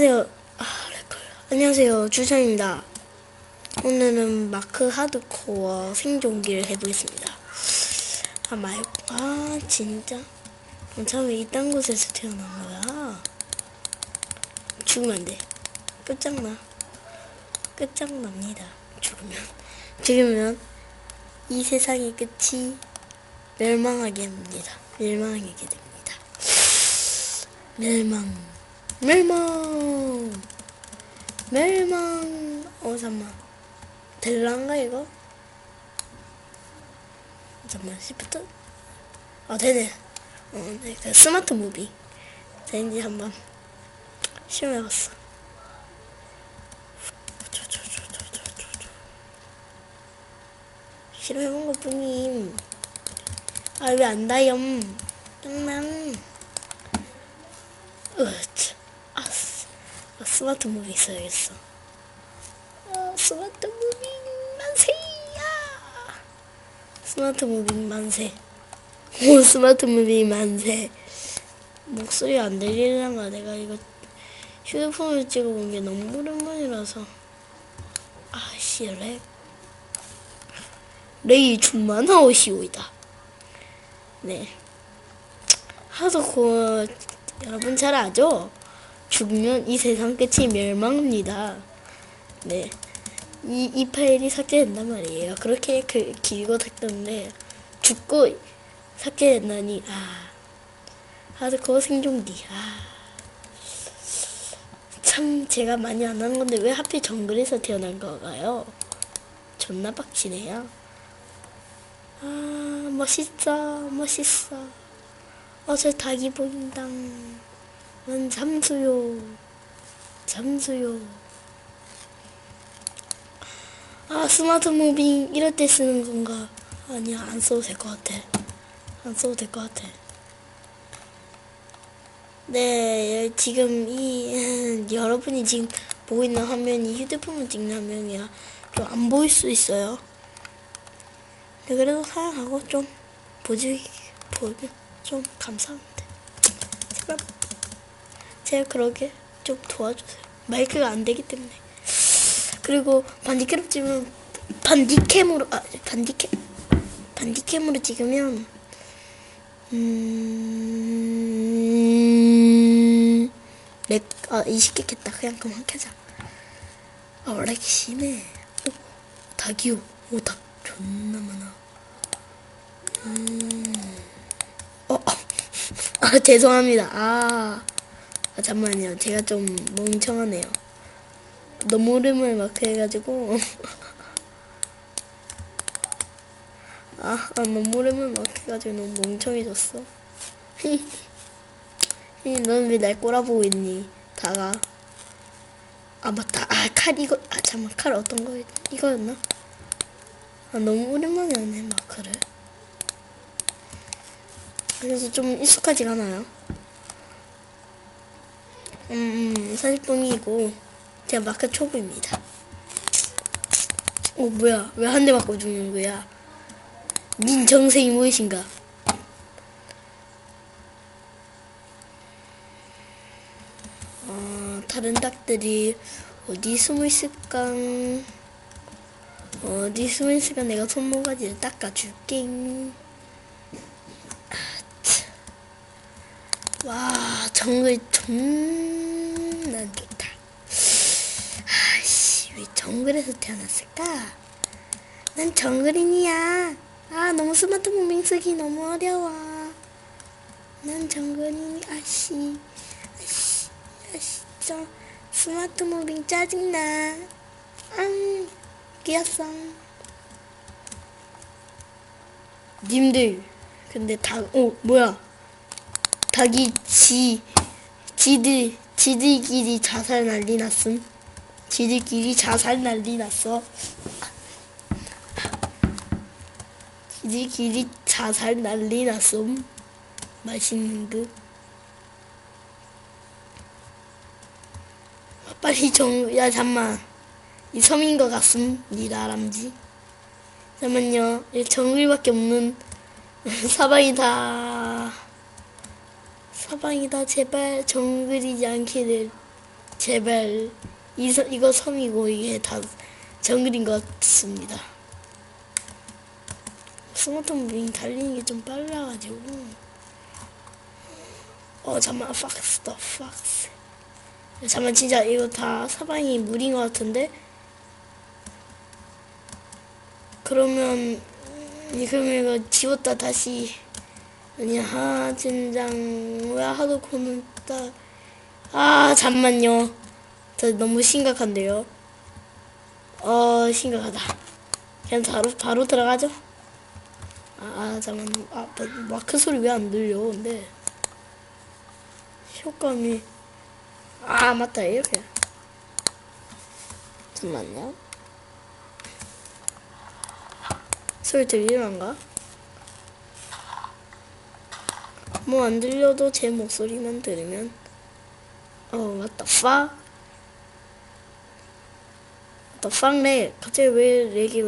안녕하세요. 아. 안녕하세요. 주찬입니다. 오늘은 마크 하드코어 생존기를 해보겠습니다. 아, 말, 아, 진짜? 어, 참왜 이딴 곳에서 태어난 거야? 죽으면 안 돼. 끝장나. 끝장납니다. 죽으면. 죽으면 이 세상의 끝이 멸망하게 합니다. 멸망하게 됩니다. 멸망. 멸망. 멸망. 어, 잠만. 될란가, 이거? 잠만, 시프트? 아, 되네. 어, 네. 그 스마트 무비. 되는지 한번 시험해봤어. 실험해본 것 뿐임. 아, 왜 안 다염? 짱난. 아, 스마트 무비 있어야겠어. 아, 스마트 무비 만세야! 스마트 무비 만세. 오, 스마트 무비 만세. 목소리 안 들리려나? 내가 이거 휴대폰을 찍어본 게 너무 오랜만이라서. 아씨, 렉. 렉이 충만하오시오이다. 네. 하드코어 여러분 잘 아죠? 죽으면 이 세상 끝이 멸망합니다. 네. 이, 이 파일이 삭제된단 말이에요. 그렇게 그, 길고 삭제인데 죽고 삭제된다니 아 하드코어 생존기 아. 참 제가 많이 안 하는 건데 왜 하필 정글에서 태어난 거가요? 존나 빡치네요. 아 멋있어 멋있어 어 저 닭이 보인다 난 잠수요. 잠수요. 아 스마트 무빙 이럴 때 쓰는 건가? 아니야 안 써도 될 것 같아. 안 써도 될 것 같아. 네 지금 이 여러분이 지금 보고 있는 화면이 휴대폰을 찍는 화면이라 좀 안 보일 수 있어요. 네, 그래도 사랑하고 좀 보지 보면 좀 감사합니다. 제발 제가 그러게 좀 도와주세요. 마이크가 안 되기 때문에 그리고 반디캠 찍으면 반디캠으로 아 반디캠 반디캠으로 찍으면 음 렉아 이식겠다 그냥 그만 켜자. 아 렉 심해. 오 닭이요. 오 닭 존나 많아. 음. 어, 아, 죄송합니다. 아, 아, 잠만요. 제가 좀 멍청하네요. 너무 오랜만에 마크 해가지고. 아, 아, 너무 오랜만에 마크 해가지고 너무 멍청해졌어. 넌 왜 날 꼬라보고 있니? 다가. 아, 맞다. 아, 칼 이거. 아, 잠만. 칼 어떤 거, 이거였나? 아, 너무 오랜만에 하네, 마크를. 그래서 좀 익숙하지가 않아요. 음, 음 사실뿐이고, 제가 마크 초보입니다. 어, 뭐야. 왜 한 대 맞고 죽는 거야? 닌 정색이 무엇인가? 어, 다른 닭들이 어디 숨어 있을까? 어디 숨어 있을까? 내가 손모가지를 닦아줄게. 와 정글 존나 좋다. 아씨 왜 정글에서 태어났을까? 난 정글인이야. 아 너무 스마트 무빙 쓰기 너무 어려워. 난 정글인 아씨 아씨 아씨 저 스마트 무빙 짜증나. 앙 끼었어. 님들 근데 다 어 뭐야? 닭이 지 지들 지들끼리 자살 난리 났음. 지들끼리 자살 난리 났어. 지들끼리 자살 난리 났음. 맛있는 듯. 빨리 정, 야, 잠만. 이 섬인 것 같음. 니 나람지. 잠만요. 이 정글밖에 없는 사방이 다. 사방이다. 제발 정글이지 않기를. 제발. 이 서, 이거 섬이고 이게 다 정글인 것 같습니다. 스마트 무빙 달리는 게 좀 빨라가지고. 어 잠만. 팍스다 팍스 잠만 진짜 이거 다 사방이 물인 것 같은데? 그러면 음, 그러면 이거 지웠다 다시 아니 하 젠장. 왜 하도 고는다 아 잠만요. 저 너무 심각한데요? 어 심각하다. 그냥 바로 바로 들어가죠? 아, 아 잠만. 아 마- 마크 소리 왜 안 들려 근데? 효과음이. 아 맞다. 이렇게. 잠만요. 소리 들리는가? 뭐 안 들려도 제 목소리만 들으면 어 맞다 팍 맞다 팍 렉. 갑자기 왜 렉이